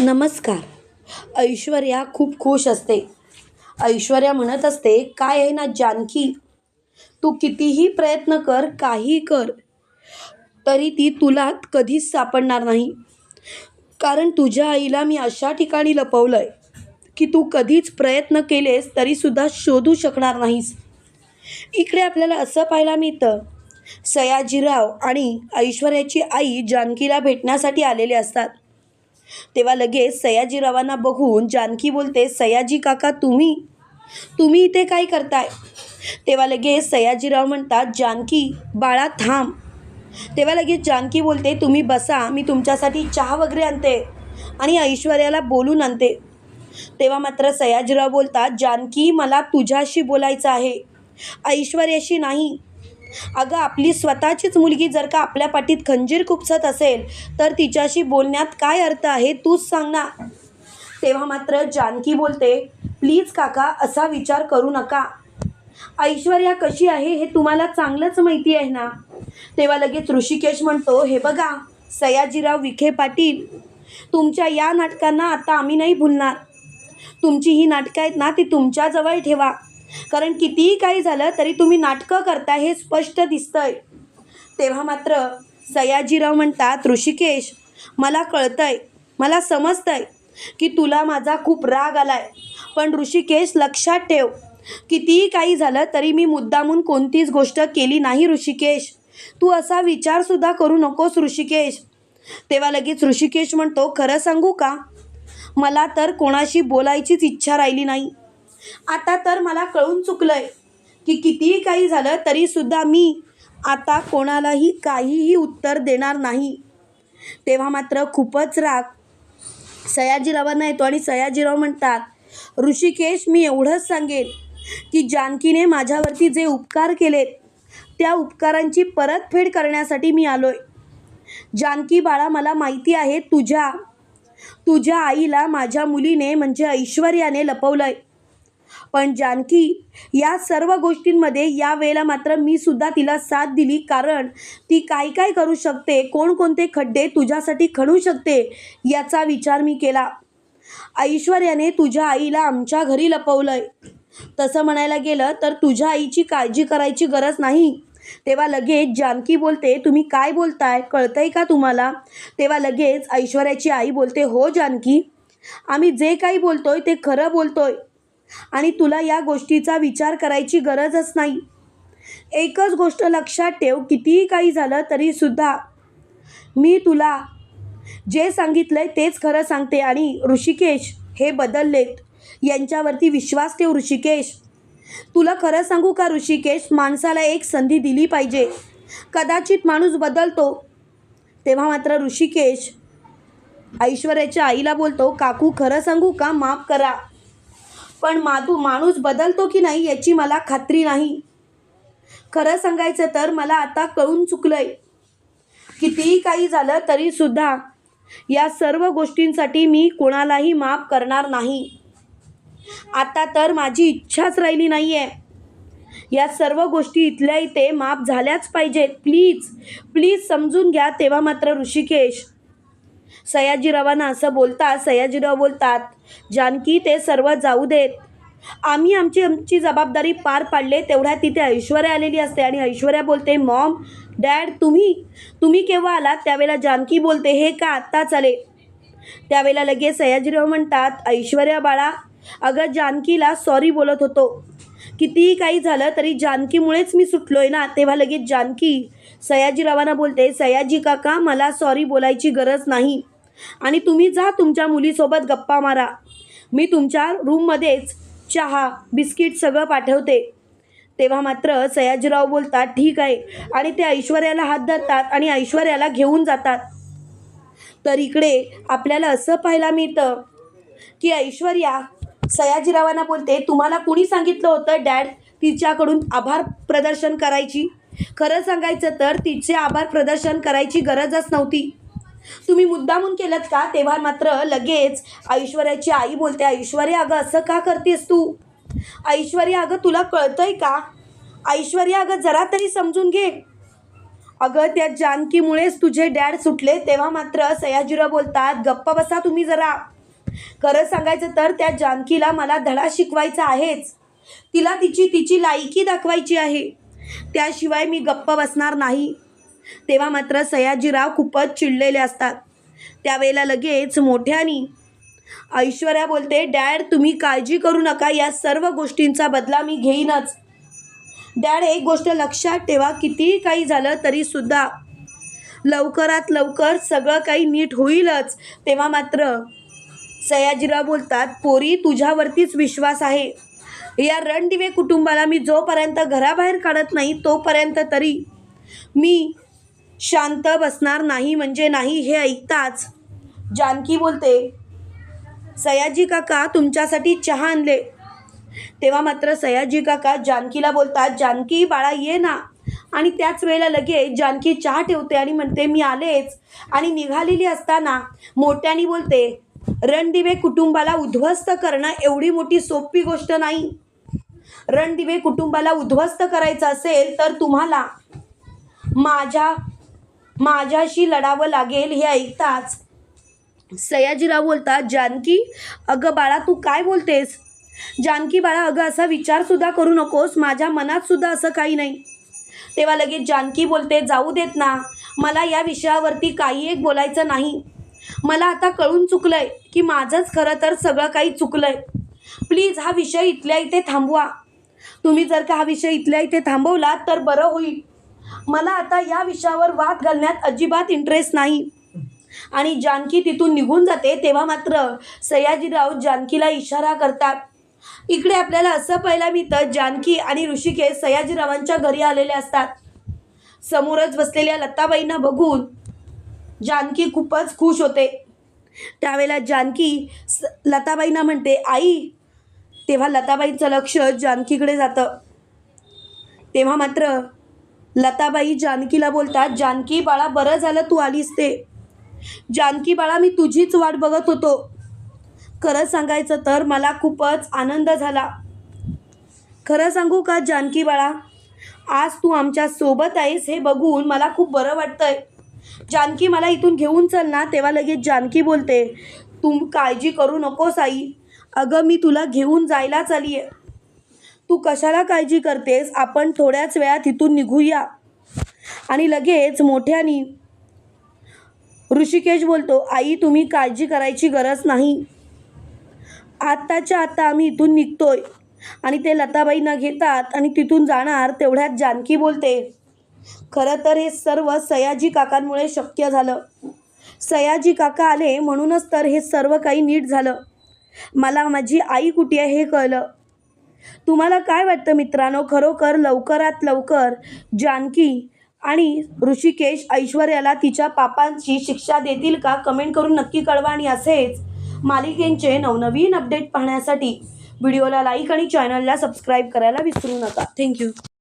नमस्कार. ऐश्वर्या खूप खुश असते. ऐश्वर्या म्हणत असते काय आहे ना जानकी? तू कितीही प्रयत्न कर काही कर तरी ती तुला कधीच सापडणार नाही. कारण तुझ्या आईला मी अशा ठिकाणी लपवलं आहे की तू कधीच प्रयत्न केलेस तरीसुद्धा शोधू शकणार नाहीस. इकडे आपल्याला असं पाहायला मिळतं सयाजीराव आणि ऐश्वर्याची आई जानकीला भेटण्यासाठी आलेले असतात. तेव्हा लगेच सयाजीरावांना बघून जानकी बोलते सयाजी काका तुम्ही? तुम्ही इथे काय करताय? तेव्हा लगेच सयाजीराव म्हणतात जानकी बाळा थांब. तेव्हा लगेच जानकी बोलते तुम्ही बसा मी तुमच्यासाठी चहा वगैरे आणते आणि ऐश्वर्याला बोलून आणते. तेव्हा मात्र सयाजीराव बोलतात जानकी मला तुझ्याशी बोलायचं आहे. ऐश्वर्याशी नाही अगं आपली स्वतःचीच मुलगी जर का आपल्या पाठीत खंजीर खुपसत असेल तर तिच्याशी बोलण्यात काय अर्थ आहे तूच सांग ना. तेव्हा मात्र जानकी बोलते प्लीज काका असा विचार करू नका. ऐश्वर्या कशी आहे हे तुम्हाला चांगलंच माहिती आहे ना. तेव्हा लगेच ऋषिकेश म्हणतो हे बघा सयाजीराव विखे पाटील तुमच्या या नाटकांना आता आम्ही नाही भुलणार. तुमची ही नाटकं आहेत ना ती तुमच्याजवळ ठेवा. कारण कितीही काही झालं तरी तुम्ही नाटकं करता हे स्पष्ट दिसतंय. तेव्हा मात्र सयाजीराव म्हणतात ऋषिकेश मला कळतंय मला समजतंय की तुला माझा खूप राग आलाय. पण ऋषिकेश लक्षात ठेव कितीही काही झालं तरी मी मुद्दामून कोणतीच गोष्ट केली नाही ऋषिकेश. तू असा विचारसुद्धा करू नकोस ऋषिकेश. तेव्हा लगेच ऋषिकेश म्हणतो खरं सांगू का? मला तर कोणाशी बोलायचीच इच्छा राहिली नाही. आता तर मला कळून चुकलंय की कितीही काही झालं तरीसुद्धा मी आता कोणालाही काहीही उत्तर देणार नाही. तेव्हा मात्र खूपच राग. सयाजीरावांना येतो आणि सयाजीराव म्हणतात ऋषिकेश मी एवढंच सांगेन की जानकीने माझ्यावरती जे उपकार केलेत त्या उपकारांची परतफेड करण्यासाठी मी आलो आहे जानकी बाळा मला माहिती आहे तुझ्या तुझ्या आईला माझ्या मुलीने म्हणजे ऐश्वर्याने लपवलं आहे पण जानकी या सर्व गोष्टींमध्ये या वेळेला मात्र मी सुद्धा तिला साथ दिली. कारण ती काय काय करू शकते? कोणकोणते खड्डे तुझ्यासाठी खणू शकते? याचा विचार मी केला. ऐश्वर्याने तुझ्या आईला आमच्या घरी लपवलंय. तसं म्हणायला गेलं तर तुझ्या आईची काळजी करायची गरज नाही. तेव्हा लगेच जानकी बोलते तुम्ही काय बोलताय? कळतंय का तुम्हाला? तेव्हा लगेच ऐश्वर्याची आई बोलते हो जानकी आम्ही जे काही बोलतोय ते खरं बोलतोय. आणि तुला या गोष्टीचा विचार करायची गरजच नाही. एकच गोष्ट लक्षात ठेव कितीही काही झालं तरीसुद्धा मी तुला जे सांगितलंय तेच खरं सांगते आणि ऋषिकेश हे बदललेत. यांच्यावरती विश्वास ठेव ऋषिकेश. तुला खरं सांगू का ऋषिकेश? माणसाला एक संधी दिली पाहिजे. कदाचित माणूस बदलतो. तेव्हा मात्र ऋषिकेश ऐश्वर्याच्या आईला बोलतो काकू खरं सांगू का? माफ करा. पण माधू माणूस बदलतो की नाही याची मला खात्री नाही. खरं सांगायचं तर मला आता कळून चुकलंय. कितीही काही झालं तरीसुद्धा या सर्व गोष्टींसाठी मी कोणालाही माफ करणार नाही. आता तर माझी इच्छाच राहिली नाही आहे या सर्व गोष्टी इथल्या इथे माफ झाल्याच पाहिजेत. प्लीज प्लीज समजून घ्या तेव्हा मात्र ऋषिकेश. सयाजीरावांना असं बोलतात सयाजीराव बोलतात जानकी ते सर्व जाऊ देत. आम्ही आमची आमची जबाबदारी पार पाडले तेवढ्या तिथे ऐश्वर्या आलेली असते आणि ऐश्वर्या बोलते मॉम डॅड तुम्ही तुम्ही केव्हा आलात? त्यावेळेला जानकी बोलते हे का आत्ताच आले? त्यावेळेला लगेच सयाजीराव म्हणतात ऐश्वर्या बाळा अगं जानकीला सॉरी बोलत होतो. कितीही काही झालं तरी जानकीमुळेच मी सुटलोय ना. तेव्हा लगेच जानकी सयाजीरावांना बोलते सयाजी काका मला सॉरी बोलायची गरज नाही. आणि तुम्ही जा तुमच्या मुलीसोबत गप्पा मारा. मी तुमच्या रूममध्येच चहा बिस्किट सगळं पाठवते. तेव्हा मात्र सयाजीराव बोलतात ठीक आहे. आणि ते ऐश्वर्याला हात धरतात आणि ऐश्वर्याला घेऊन जातात. तर इकडे आपल्याला असं पाहायला मिळतं की ऐश्वर्या सयाजीरावांना बोलते तुम्हाला कुणी सांगितलं होतं डॅड तिच्याकडून आभार प्रदर्शन करायची? खरं सांगायचं तर तिचे आभार प्रदर्शन करायची गरजच नव्हती. तुम्ही मुद्दामून केलं का? तेव्हा मात्र लगेच ऐश्वर्याची आई बोलते ऐश्वर्या अगं असं का करतेस तू? ऐश्वर्या अगं तुला कळतंय का? ऐश्वर्या अगं जरा तरी समजून घे. अगं त्या जानकीमुळेच तुझे डॅड सुटले तेव्हा मात्र सयाजीराव बोलतात गप्पा बसा तुम्ही जरा. खरं सांगायचं तर त्या जानकीला मला धडा शिकवायचा आहेच. तिला तिची तिची लायकी दाखवायची आहे. त्याशिवाय मी गप्प बसणार नाही. तेव्हा मात्र सयाजीराव खूपच चिडलेले असतात. त्यावेळेला लगेच मोठ्यानी ऐश्वर्या बोलते डॅड तुम्ही काळजी करू नका या सर्व गोष्टींचा बदला मी घेईनच. डॅड एक गोष्ट लक्षात ठेवा कितीही काही झालं तरीसुद्धा लवकरात लवकर सगळं काही नीट होईलच. तेव्हा मात्र सयाजीराव बोलतात पोरी तुझ्यावरतीच विश्वास आहे. या रणदिवे कुटुंबाला मी जोपर्यंत घराबाहेर काढत नाही तोपर्यंत तरी मी शांत बसणार नाही म्हणजे नाही हे ऐकताच. जानकी बोलते सयाजी काका तुमच्यासाठी चहा आणले. तेव्हा मात्र सयाजी काका जानकीला बोलतात जानकी बाळा ये ना. आणि त्याच वेळेला लगेच जानकी चहा ठेवते आणि म्हणते मी आलेच. आणि निघालेली असताना मोठ्यानी बोलते रणदिवे कुटुंबाला उद्ध्वस्त करणं एवढी मोठी सोपी गोष्ट नाही. रणदिवे कुटुंबाला उद्ध्वस्त करायचं असेल तर तुम्हाला माझ्या माझ्याशी लढावं लागेल हे ऐकताच सयाजीराव बोलतात जानकी अगं बाळा तू काय बोलतेस? जानकी बाळा अगं असा विचारसुद्धा करू नकोस माझ्या मनातसुद्धा असं काही नाही. तेव्हा लगेच जानकी बोलते जाऊ देत ना मला या विषयावरती काही एक बोलायचं नाही. मला आता कळून चुकलंय की माझंच खरं तर सगळं काही चुकलंय. प्लीज हा विषय इथल्या इथे थांबवा. तुम्ही जर का हा विषय इथल्या इथे थांबवला तर बरं होईल. मला आता या विषयावर वाद घालण्यात अजिबात इंटरेस्ट नाही. आणि जानकी तिथून निघून जाते तेव्हा मात्र सयाजीराव जानकीला इशारा करतात. इकडे आपल्याला असं पाहायला मिळतं जानकी आणि ऋषिकेश सयाजीरावांच्या घरी आलेले असतात. समोरच बसलेल्या लताबाईंना बघून जानकी खूपच खुश होते. त्यावेळेला जानकी स लताबाईंना म्हणते आई तेव्हा लताबाईंचं लक्ष जानकीकडे जातं. तेव्हा मात्र लताबाई जानकीला बोलतात जानकी बाळा बरं झालं तू आलीस ते. जानकी बाळा मी तुझीच वाट बघत होतो. खरं सांगायचं तर मला खूपच आनंद झाला. खरं सांगू का जानकी बाळा आज तू आमच्यासोबत आहेस हे बघून मला खूप बरं वाटतंय. जानकी मला इथून घेऊन चल ना तेव्हा लगेच जानकी बोलते तू काळजी करू नकोस आई अगं मी तुला घेऊन जायलाच आली आहे तू कशाला काळजी करतेस? आपण थोड्याच वेळात इथून निघूया. आणि लगेच मोठ्यानी ऋषिकेश बोलतो आई तुम्ही काळजी करायची गरज नाही. आत्ताच्या आत्ता आम्ही इथून निघतोय. आणि ते लताबाईंना घेतात आणि तिथून जाणार तेवढ्यात जानकी बोलते खरं तर हे सर्व सयाजी काकांमुळे शक्य झालं. सयाजी काका आले म्हणूनच तर हे सर्व काही नीट झालं. मला माझी आई कुठे आहे हे कळलं. तुम्हाला काय वाटतं मित्रांनो? खरोखर लवकरात लवकर जानकी आणि ऋषिकेश ऐश्वर्याला तिच्या पापांची शिक्षा देतील का? कमेंट करून नक्की कळवा आणि असेच मालिकेंचे नवनवीन अपडेट पाहण्यासाठी. व्हिडिओला लाईक आणि चॅनलला सबस्क्राईब करायला विसरू नका. थँक्यू